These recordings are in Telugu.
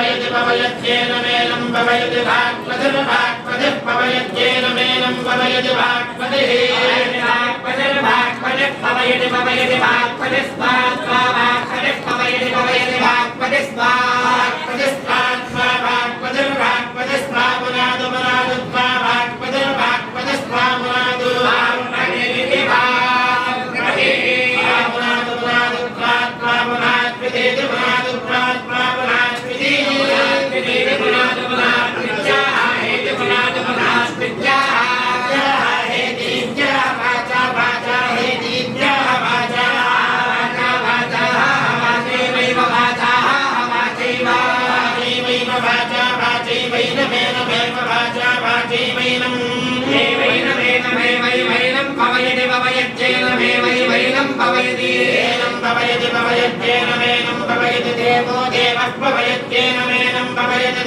पवयति पवयत्येन मेनं पवयति भाक्पतिर्भाक्पतिः पवयत्येन मेनं पवयति भाक्पतिः भाक्पतिर्भाक्पतिः पवयति पवयति भाक्पतिः स्वात्मा भाक्पतिः पवयति पवयति भाक्पतिः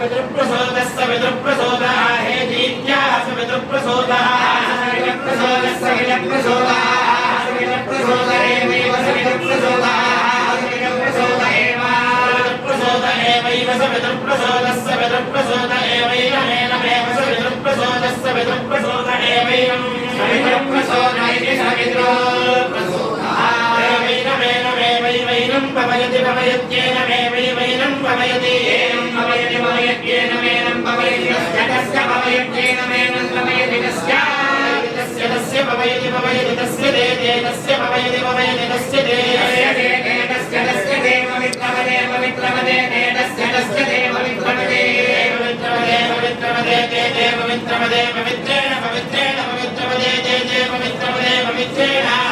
सवितृप्रसोदः सवितृप्रसोदः हेतीत्याः सवितृप्रसोदः सवितृप्रसोदः सवितृप्रसोदः सवितृप्रसोद एवैव सवितृप्रसोदः सवितृप्रसोद एव सवितृप्रसोद एवैव सवितृप्रसोदः सवितृप्रसोद एवैनमेनमेव सवितृप्रसोदः सवितृप्रसोद एवैनं सवितृप्रसोद इति सवितृप्रसोदः पवयति पवयत्येनमेवैवैनं पवयति एनं पवयति पवयत्येनमेनं पवयति तस्य तस्य पवयत्येनमेनं पवयति तस्य तस्य तस्य पवयति पवयति तस्य दे दे तस्य पवयति पवयति तस्य दे दे दे तस्य तस्य दे पवित्रवदे पवित्रवदे दे तस्य तस्य दे पवित्रवदे पवित्रवदे पवित्रवदे दे दे पवित्रवदे पवित्रेण पवित्रेण पवित्रवदे दे दे पवित्रवदे पवित्रेण पवित्रे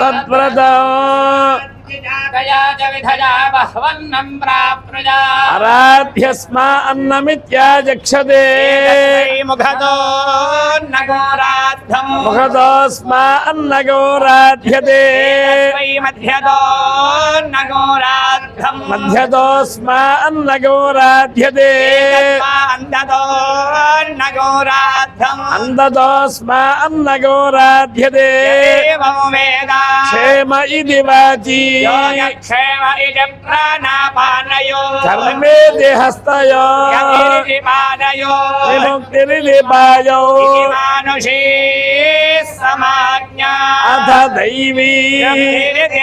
तद्व्रता अन्न अन्नमित्याचक्षते मुखतोस्मा अन्नगोराध्यते। मध्यतोस्मा घोराध्यम् क्षेम इति क्षेम इति प्राणापानयो। धर्मे देहस्तयो। पादयो। विमुक्तिरिलिपायो मानुषे समाज्ञा। अथ दैवी।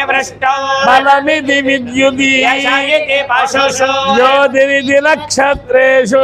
पृष्टौ बलमिति विद्युति। पशुषु। ज्योतिरिति नक्षत्रेषु।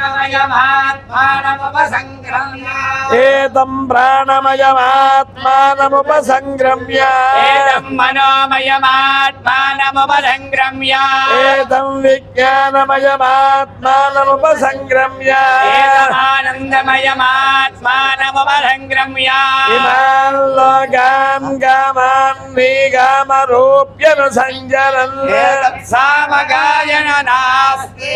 ఏదం ప్రాణమయమాత్మానముపసంగ్రమ్య ఏదం మనోమయమాత్మానముపసంగ్రమ్య ఏదం విజ్ఞానమయమాత్మానముపసంగ్రమ్య ఆనందమయమాత్మానముపసంగ్రమ్య ఇమాన్ లోకాన్ గామాన్ నీగామరూప్యను సంజరన్ సామగాయన నాస్తి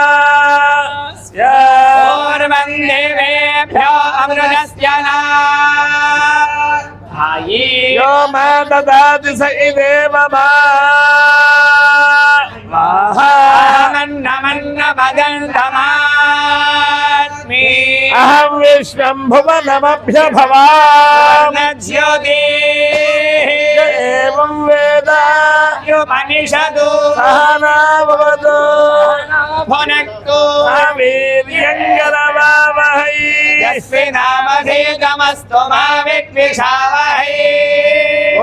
హా వు హా వు అహమన్నమహమన్నమహమన్నం అహమన్నాదో అహమన్నాదో అహమన్నాదః గశ్లోకృదహగశ్లోకృదహగశ్లోకృదు అహమస్మి ప్రథమజార్దా పూర్వం దేవేభ్యో అమృతస్య నాయి యో మా దదాతి యస్మినామధేతమస్తు మా విద్విషావహై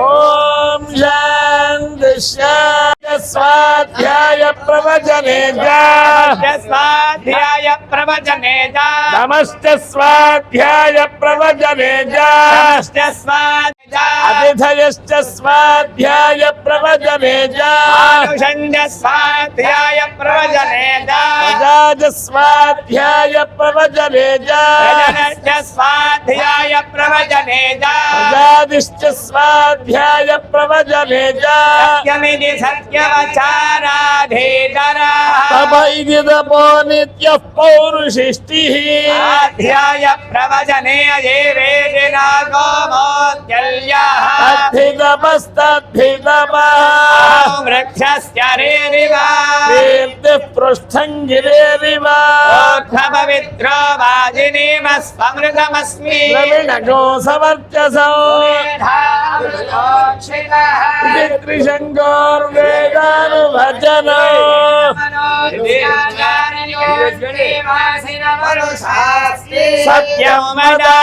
ఓం శాంతి శాంతి స్వాధ్యాయ ప్రవచనే స్వాధ్యాయ ప్రవచనే నమశ్చ స్వాధ్యాయ ప్రవచనే అతిథయశ్చ స్వాధ్యాయ अतिथयश्च स्वाध्याय प्रवचने स्वाध्याय प्रवचने स्वाध्याय प्रवचने स्वाध्याय प्रवचने प्रजादिश्च स्वाध्याय प्रवचने जाय पौरुषिष्टिः। स्वाध्याय प्रवचने तद्धितमस्तद्धितमः वृक्षश्चरेरिवा कीर्तिः पृष्ठं गिरेरिवा वाजिनीमस्वमृतमस्मि रविणको समर्चसौ सत्यं मदा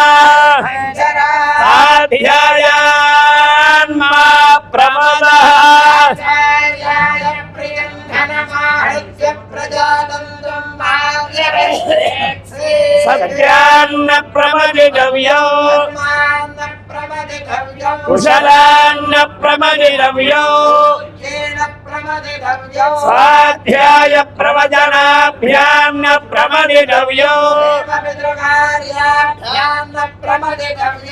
साध्याय మదా సాధ్యాయాన్మా ప్రమద సత్యాన్న ప్రమదితవ్యో కుశలాన్న ప్రమదితవ్యో స్వాధ్యాయ ప్రవచనాభ్యాన్న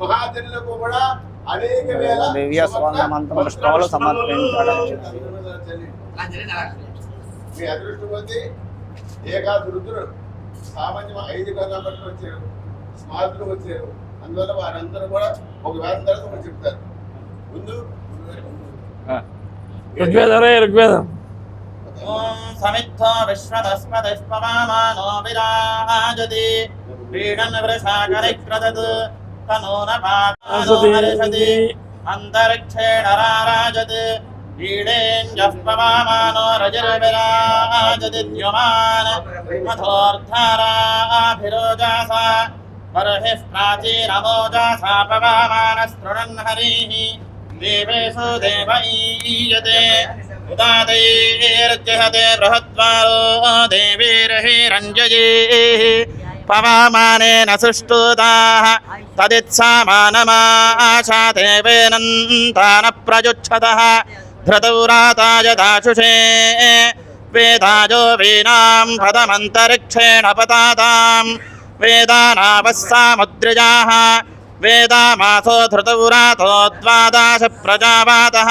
మహాజనులకు కూడా అనేక వేల దివ్య స్వర్ణమంత్ర పుష్పములు సమర్పించడం మీ అదృష్టం వచ్చి ఏకాదశి రుద్రుడు సామాన్యం ఐదు బట్టి వచ్చారు స్మార్తులు వచ్చారు అందువల్ల వారందరూ కూడా ఒక వేదం తర్వాత చెప్తారు ముందు గురుగారి ముందు. ఋగ్వేదరే ఋగ్వేదం ఓం సమిత్థో విశ్వదస్మదిష్పమామానో విరాజతి క్రీడన్ వృషాకరిక్రదత్ తనూన పాదోహరిషతి అంతరిక్షేణ రారాజత్ క్రీడేంజః పమామానో రజర్విరాజతి ద్యుమాన్ మధోర్ధారాభిరోజాసా బర్హిః ప్రాచీనమోజాసా పమామానస్తృణన్ హరిः దేవేషు దేవ ఈయతే उदादैर्जहते बृहद्वारो देवीर्हिरञ्जयीः पवामानेन सुष्टुताः तदित्सामानमाशा देवेनन्तानप्रयुच्छतः धृतौ राताय दाशुषे वेदाजो वीणां पदमन्तरिक्षेण पतातां वेदानापः सामुद्रिजाः वेदामासो धृतौ रातो द्वादाश प्रजावातः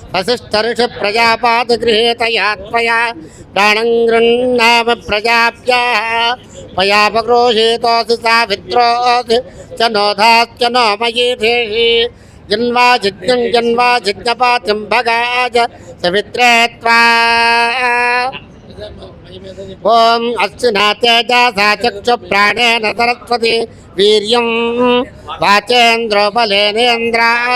वसिष्ठऋषु प्रजापादगृहेतया त्वया प्राणं गृह्णाम प्रजाप्याः। पयापक्रोशेतोऽसि सा विद्रोऽसि च नोधाश्च नो मयीधेहि जन्वा जिज्ञं जन्वा जिज्ञपातिं भगाज सवित्रे त्वा ॐ अस्तु न तेजा सा चक्षु प्राणेन सरस्वती वीर्यं। वाचेन्द्रोपलेनेन्द्राय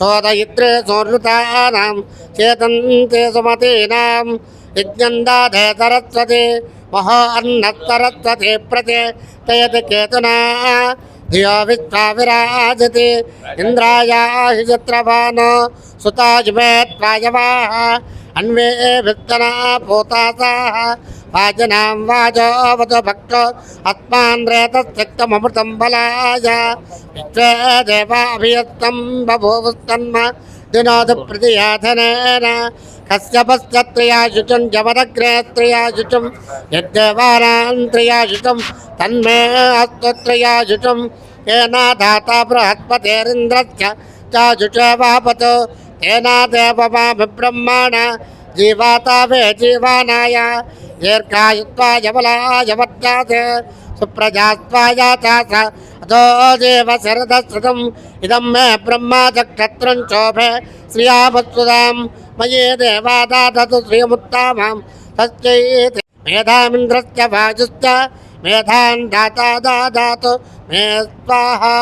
చోదయిత్రే సోర్ణుతానాం చేతంతే సుమతీనాం యజ్ఞం సరస్వతి మహో అన్న సరస్వతి ప్రతే తయతి కేతునా ధియో విశ్వావిరాజతి ఇంద్రాయాహి చిత్రభానో సుతాజుమే త్వాయవాహ అన్వే విత్తనా పూతాసాహ వాజనాం వాజోవతు భక్తో అస్మాన్ బలాయ విశ్వే దేవాభియస్తం బభూవుస్తన్మ దినోదు ప్రతియాధనేన కశ్యపశ్చ త్రయాశుచం జమదగ్రే తన్మే అస్తు త్రయాశుచం ఏనా దాతా బృహస్పతిరింద్రస్య చాశుచవాపతు తేనా దేవమామి బ్రహ్మాణ జీవాతావే జీవానాయ దీర్ఘాయుత్వాయ బలాయ చాస అదో దేవ శరదశ్రుతం ఇదం మే బ్రహ్మా చక్షత్రం శోభే శ్రియావత్సుదాం మయే దేవా దాదతు శ్రియముత్తామాం తస్యైతి మేధామింద్రస్య వాజుశ్చ మేధాన్ దాతా దాదాతు మే స్వాహా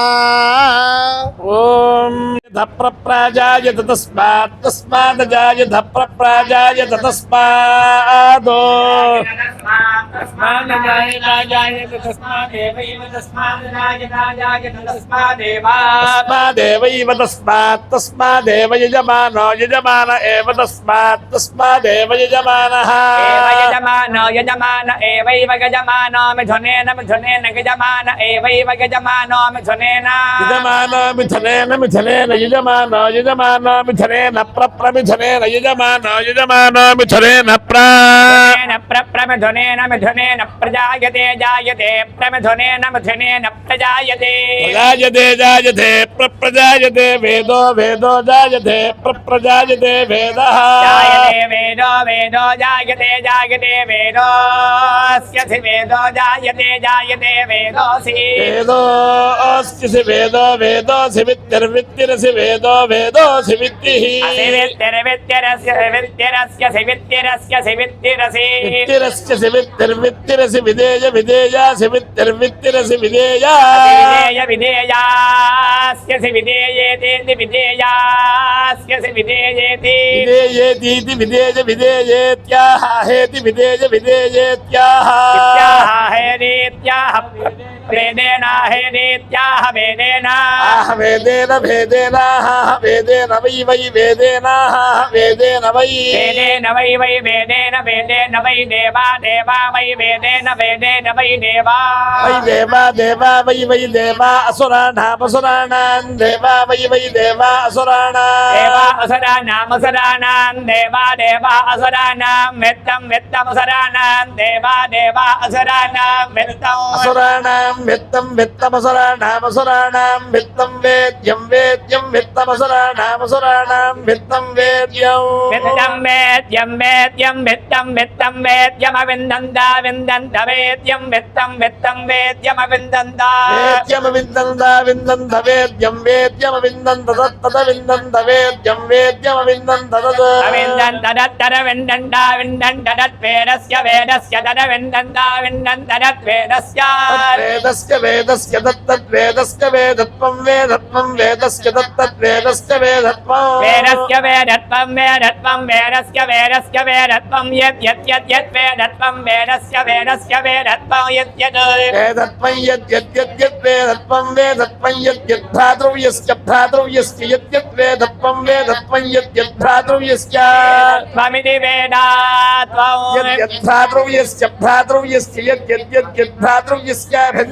ఓం ధప్రప్రాజాయత తస్మాత్ తస్మాదజాయత ప్రప్రాజాయత తస్మాదో తస్మాదేవైవ తస్మాత్ తస్మాదేవ యజమానో యజమాన ఏవ తస్మాత్ తస్మాదేవ యజమానః యజమానో యజమాన ఏవైవ यजमान मिथुनेन यजमान मिथुनेन मिथुनेन यजमान यजमान मिथुनेन प्रप्रमिथुनेन यजमान यजमान मिथुनेन प्रेण प्रप्रमिथुनेन मिथुनेन प्रजायते जायते प्रमिथुनेन मिथुनेन प्रजायते। प्रजायते जायते प्रप्रजायते वेदो वेदो जायते प्रप्रजायते वेदः। वेदो वेदो जायते जायते वेदोऽस्य वेदो जायते जायते वेदोऽसि। वेदो वेद सि वेदो वेदो सि वित्तिर्वित्तिरसि वेदो वेदो सि वित्तिः वित्तिरस्य सि वित्तिरस्य सि वित्तिरसि वित्तिरस्य सि विदेयेति विदेयेतीति विदेय विदेयेत्याह हेति विदेय ఆహ వేదేన భేదేనాహ వేదేన వై వై వేదేనాహ వేదేన వై వేదేన వై వై వేదేన వేదేన వై దేవా దేవా వై వేదేన వేదేన వై దేవా వై దేవా దేవా వై వై దేవా అసురాణామసురాణాం దేవా వై వై దేవా అసురాణా దేవా అసురాణాం అసురాణాం దేవా దేవా అసురాణాం విత్తం విత్తముసరాణాం దేవా దేవా అసురాణాం విత్తం అసురాణాం విత్తం విత్తమసురాణామసురాణాం విత్తం వేద్యం వేద్యం విత్తమసురాణామసురాణాం విత్తం వేద్యం విత్తం వేద్యం వేద్యం విత్తం విత్తం వేద్యమవిందంద విందంత వేద్యం విత్తం విత్తం వేద్యమవిందంద వేద్యమ విందంద విందంద వేద్యం వేద్యమ విందంద తత్తత విందంద వేద్యం వేద్యమ విందంద తత్ అవిందంతర విందండ విందంతరత్ వేదస్య వేదస్య తద విందంద విందంతరత్ వేదస్య వేదస్య వేదస్య దత్తద్వేదస్య వేదత్వం వేదత్వం వేదస్య దత్తద్వేదస్య వేదత్వం వేదస్య వేదత్వం వేదత్వం వేదస్య వేదస్య వేదత్వం యత్ వేదత్వం వేదస్య వేదస్య వేదత్వం యత్ వేదత్వం యద్యద్యద్యద్ వేదత్వం వేదత్వం యద్యద్భ్రాతృవ్యస్య భ్రాతృవ్యస్య యద్యద్ వేదత్వం వేదత్వం యద్యద్భ్రాతృవ్యస్య త్వమితి వేదాత్వం యద్యద్భ్రాతృవ్యస్య భ్రాతృవ్యస్య యద్యద్యద్యద్భ్రాతృవ్యస్య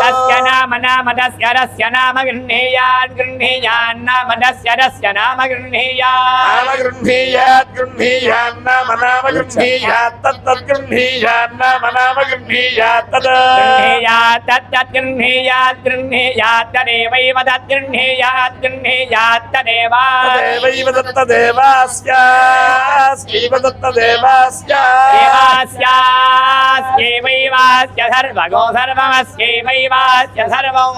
तस्य नाम नामदस्य रस्य नाम गृह्णीयात् गृह्णीयान्नाम रस्य नाम गृह्णीयात् गृह्णीयान्नाम नाम गृह्णीयात् तत्तत् गृह्णीयान्नाम नाम गृह्णीयात् तद् गृह्णीयात् तत्तत् गृह्णीयात् गृह्णीयात् तदेवैव गृह्णीयात् गृह्णीयात् तदेवैव दत्तदेवास्यास्यैव सर्वगो सर्वमस्यैवै సర్వమస్యైవైవాస్య సర్వం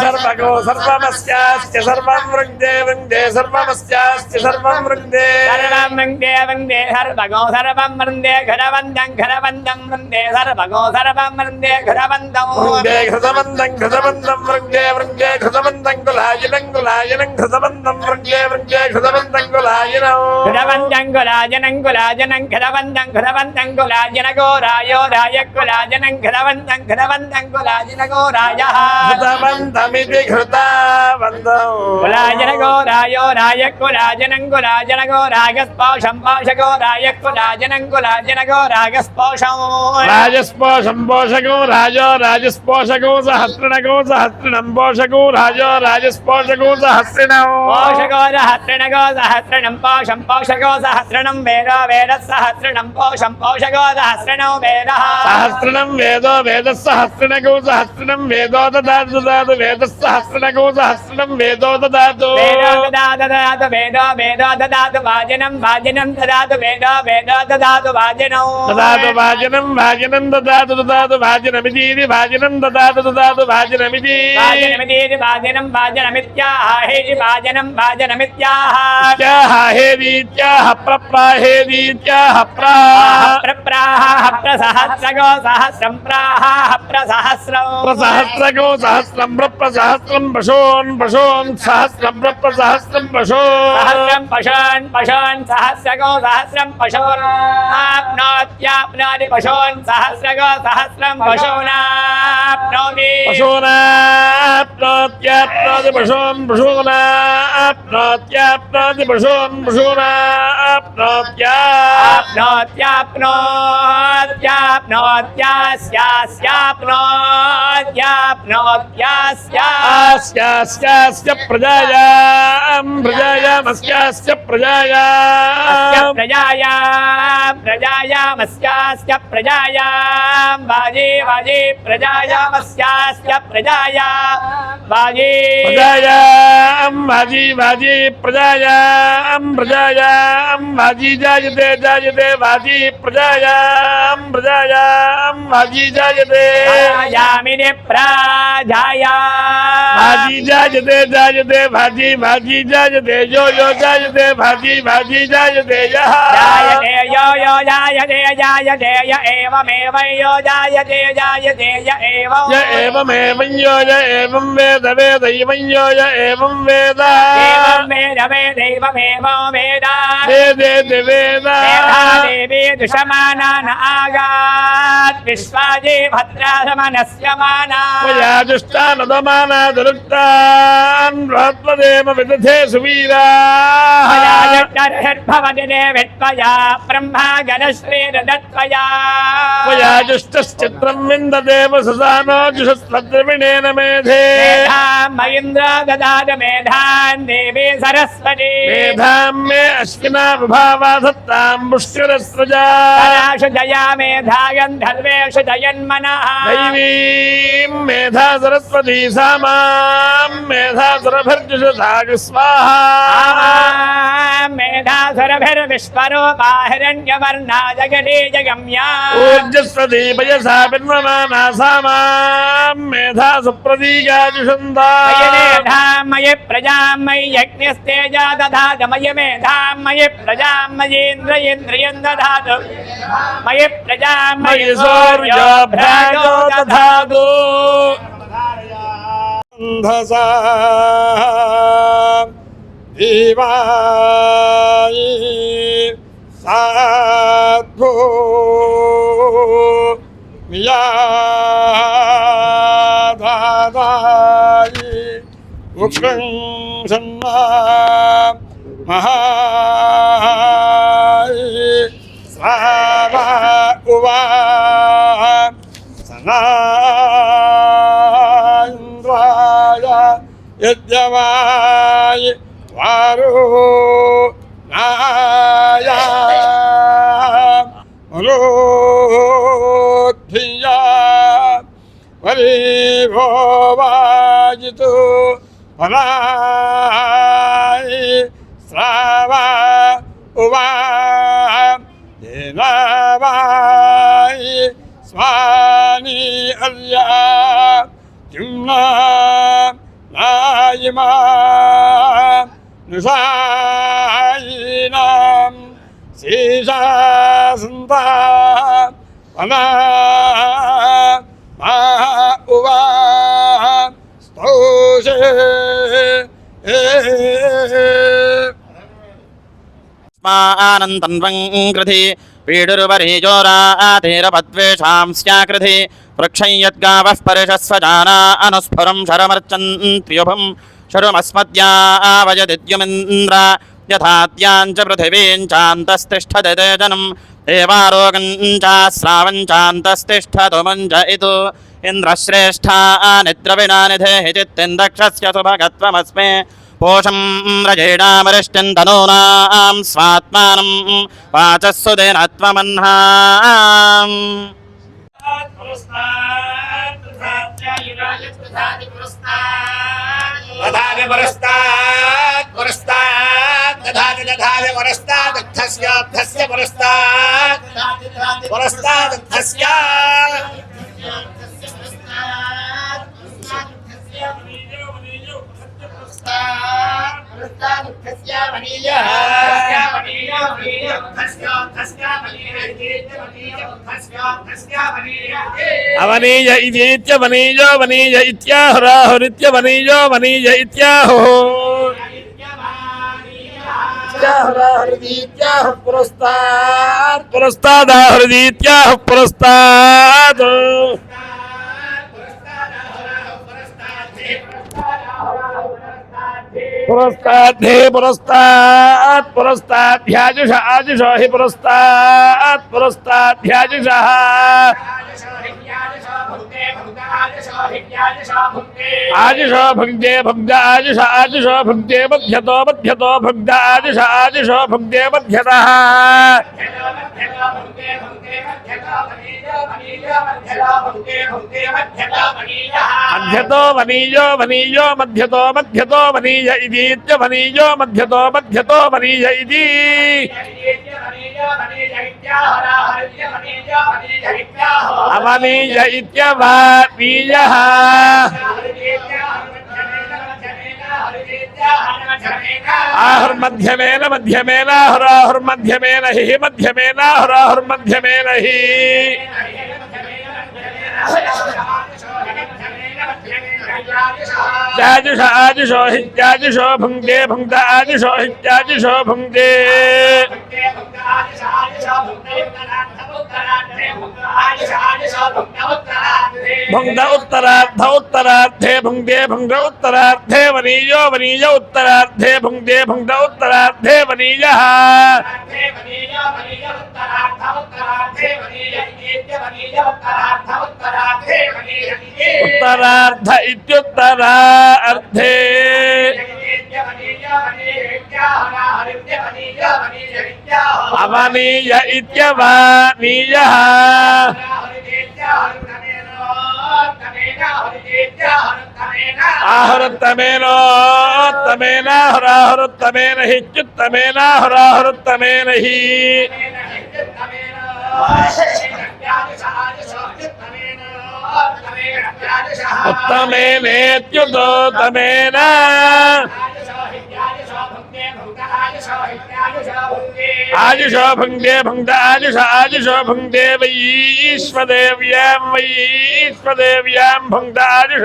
సర్వగో సర్వమస్యాస్య సర్వం వృందే వృందే సర్వమస్యాస్య సర్వం వృందే సర్వం వృందే వృందే సర్వగో సర్వం వృందే ఘనవందం ఘనవందం వృందే సర్వగో సర్వం వృందే ఘనవందం వృందే ఘృతబంధం ఘృతబంధం వృందే వృందే ఘృతబంధం కులాయనం కులాయనం ఘృతబంధం వృందే వృందే ఘృతబంధం కులాయనం కులాజన గోరాయో రాయ కులాజనం ఘనవందం ఘనవందం కులాజన గోరాయ ఘృతబంధమితి ఘృతాబంధం కులాజన గోరాయో రాయ కులాజనం కులాజన గోరాగస్పోషం పోషగో రాయ కులాజనం కులాజన గోరాగస్పోషం రాజస్పోషం పోషకో రాజో రాజస్పోషకో సహస్రణకో సహస్రణం పోషకో రాజో రాజస్పోషకో సహస్రణం పోషగో సహస్రణగో సహస్రణం పోషం పోషగో సహస్రణం వేద వేద సహస్రణం పోషం పోషగో సహస్రణం వేద. సహస్రణం వేదో వేద सहस्रम वेदो ददातु वेद वेदसहस्रको सहस्रम वेदो ददातु वेदो ददातु ददातु वेदो वेदो ददातु भाजनं भाजनं ददातु वेदो वेदो ददातु भाजनौ ददातु भाजनं भाजनं ददातु ददातु भाजनमिति भाजनं ददातु ददातु भाजनमिति भाजनमिति भाजनं भाजनमित्याहेति भाजनं भाजनमित्याहेदीत्याह प्रप्राहेदीत्याह प्राह प्रप्राह प्रसहस्रको सहस्रम प्राह प्रसहस्रौ ప్రసహస్రగో సహస్రం ప్రసహస్రగో సహస్రం పశూన్ పశూన్ సహస్రం ప్రసహస్రం పశూ సహస్రం పశూన్ పశూన్ సహస్రగో సహస్రం పశూన్. ఆప్నోత్యాప్నోతి పశూన్ సహస్రగో సహస్రం పశూనాప్నోతి పశూనాప్నోత్యాప్నోతి పశూన్ పశూనాప్నోత్యాప్నోతి పశూన్ పశూనాప్నోత్యా ఆప్నోత్యాప్నోత్యాస్యాస్యాప్నోత్యాస్యా ఆస్యాస్యాస్య ప్రజాయాం ప్రజాయామస్యాస్య ప్రజాయాం ప్రజాయాం ప్రజాయామస్యాస్య ప్రజాయాం వాజే వాజే ప్రజాయామస్యాస్య ప్రజాయా వాజే ప్రజాయాం వాజీ వాజీ ప్రజాయాం ప్రజాయాం వాజీ జాయతే జాయతే వాజీ ప్రజాయాం ప్రజాయాం వాజీ भाजी जज दे जज दे भाजी भाजी जज दे जो जो जज दे भाजी भाजी जज दे जायते यो यो जायते जायते य एवमेव यो जायते जायते य एव। य एवमेव यो य एवं वेद वेद यो य एवं वेद। एवं वेद वेदैवमेव वेद। वेदे वेद देवी दुष्मानान आगात् विश्वाजे भद्रासमनस्य माना। प्रयाजुष्टानदमानादरुक्तान्वात्मदेव विदधे सुवीराः प्रयाजुष्टरहद्भवदिने वित्त्वया ब्रह्मागणश्रीरदत्वया प्रयाजुष्टश्चित्रं विन्ददेव ससानो जुषस्त्वद्रविणेन मेधे मयिन्द्र ददाद मेधान् देवे सरस्वती मेधा मे अश्विना विभावा सत्तां पुष्करस्वजा जया मेधायन् मेधा सरस्वती सा मां मेधा सुरभर्जुषधाग स्वाहा आमां मेधासुरभिर्विश्वरूपा हिरण्यवर्णा जगदे जगम्या ऊर्जस्वती पयसा पिन्वमाना सा मां मेधा सुप्रतीकाजुषन्ता मयि मेधां मयि प्रजां मयि यज्ञस्तेजा दधातु मयि मेधां मयि प्रजां मयीन्द्र इन्द्रियं दधातु मयि प्रजां मयि मयि सूर्योभ्राजो सूर्योभ्राजो दधातु दधातु अन्धसा देवायि साध्वो वियादादायि उग्रं सन्ना महायि स्वावा उवा सनान्द्राय യജ്ഞമായി വാരോ നായ രോദ്ധിയ പരിഭോവാജിതു പരായി ശ്രാവ ഉവാ സ്വാനി അല്ല കിം नुषायिनां शेषासन्ता पना मा उवा स्तौषे आनन्दन्वङ्कृधि पीडुरुपरेजोरातेरपद्वेषांस्याकृधि वृक्षं यद्गावः अनुस्फुरं षडुमस्मद्यावयदिद्युमिन्द्र यथात्याञ्च पृथिवीञ्चान्तस्तिष्ठते तेजनम् देवारोगञ्चाश्रावञ्चान्तस्तिष्ठतुमञ्च इतु। इन्द्रश्रेष्ठा निद्रविनानिधे हि चित्तिन्दक्षस्य पोषम पोषं रजेणामरिष्टिं तनूनां स्वात्मानं वाचस्सुदेनत्वमह्ना दधाति पुरस्तात् पुरस्तात् दधाति दधाति पुरस्तादर्थस्योर्थस्य पुरस्तात् पुरस्तादर्थस्य అవనీయ ఇదేత్యవనీయో వనీయ ఇత్యాహురాహురిత్యవనీయో వనీయ ఇత్యాహు ఇత్యాహురాహురిత్యాహు పురస్తాత్ పురస్తాదాహురిత్యాహు పురస్తాత్ पुरस्ताद्धे पुरस्तात् पुरस्ताध्याजुष आजुषो हि पुरस्तात् पुरस्ताध्याजुषः आजुषो भुङ्क्ते भुङ्क्त आजुष आजुषो भुङ्क्ते मध्यतो मध्यतो भुङ्क्त आजुष आजुषो भुङ्क्ते बध्यतः मध्यतो वनीयो वनीयो मध्यतो मध्यतो वनीय वनीजीत्य वनीजो मध्यतो मध्यतो वनीज इति अवनीज इत्यवनीजः आहुर्मध्यमेन मध्यमेन हराहुर्मध्यमेन हि मध्यमेन हराहुर्मध्यमेन हि। ఆజుషో హిత్యాజుషో భుంగే భుంగ ఆజుషో హిత్యాజుషో భుంగే భుంగ ఉత్తరార్ధ ఉత్తరార్ధే భుంగే భుంగ ఉత్తరార్ధే వనీయో వనీయ ఉత్తరార్ధే భుంగే భుంగ ఉత్తరార్ధే వనీయ ఉత్తరార్ధ ఇత్యుత్తరా इत्युत्तरा अर्थे अवनीय इत्यवनीयः। आहृतमेनोत्तमेनाहराहृतमेन हिच्युत्तमेनाहराहृतमेन हि। హి ఉత్తమేనేత్యుతోత్తమేన ఆజుషో భుంగే భుంగ ఆజుష ఆజుషో భుంగే వైశ్వదేవ్యాం వైశ్వదేవ్యాం భుంగ ఆజుష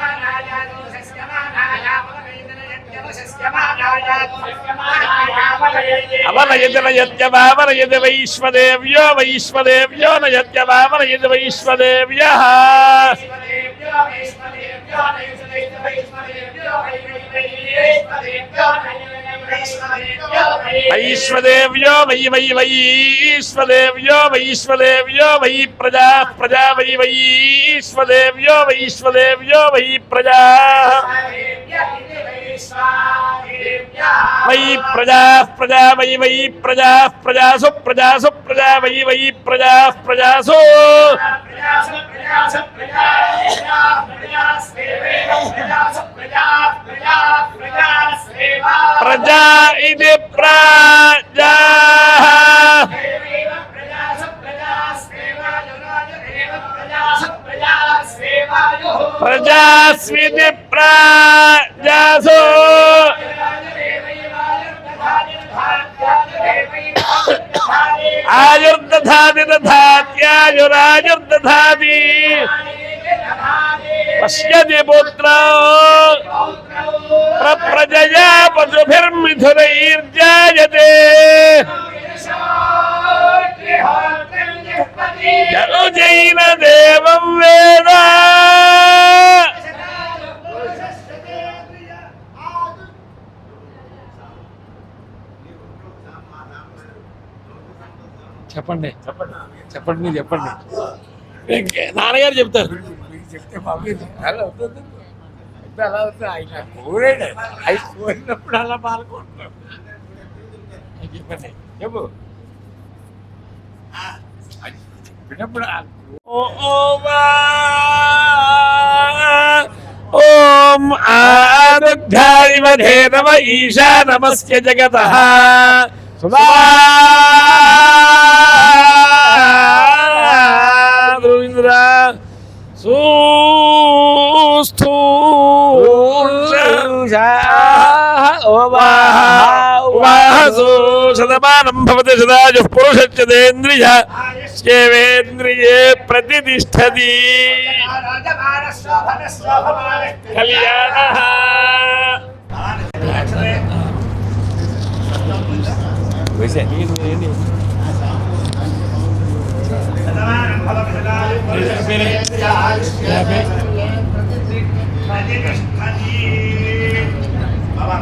సత్యమానాయ వైశ్వదేవ్యో వైశ్వదేవ్యో నయత్య వామనయతి వైశ్వదేవ్యో వై వై వైశ్వదేవ్యో వైశ్వదేవ్యో వై ప్రజా ప్రజా వై వైశ్వదేవ్యో వైశ్వదేవ్యో వై ప్రజా వై ప్రజా ప్రజా వై వై ప్రజా ప్రజాసు ప్రజాసు ప్రజా వై వై ప్రజా ప్రజాసు ప్రజా ఇది ప్రజా प्रजास्मिति प्राजासो। आयुर्दधाति तथात्यायुरायुर्दधाति पश्यति पुत्र। प्रजया पशुभिर्मिथुनैर्जायते। జైన దేవం వేద. చెప్పండి. చెప్పండి చెప్పండి. మీరు చెప్పండి నాన్నగారు చెప్తారు. చెప్తే బాగుంది అలా అవుతుంది అలా అవుతుంది ఆయన కోరాడు ఆయన కోరినప్పుడు అలా చెప్పండి. చెప్పు చెప్పినప్పుడు ఓం ఆదుగ్ధారిమధే ఈశా నమస్య జగత రవీంద్ర సూస్థూ వాహసు శతమానం భవతి సదాజు పురుషచ్యదేంద్రియ చేవేంద్రియే ప్రతిష్టతి కళ్యాణ. బాబా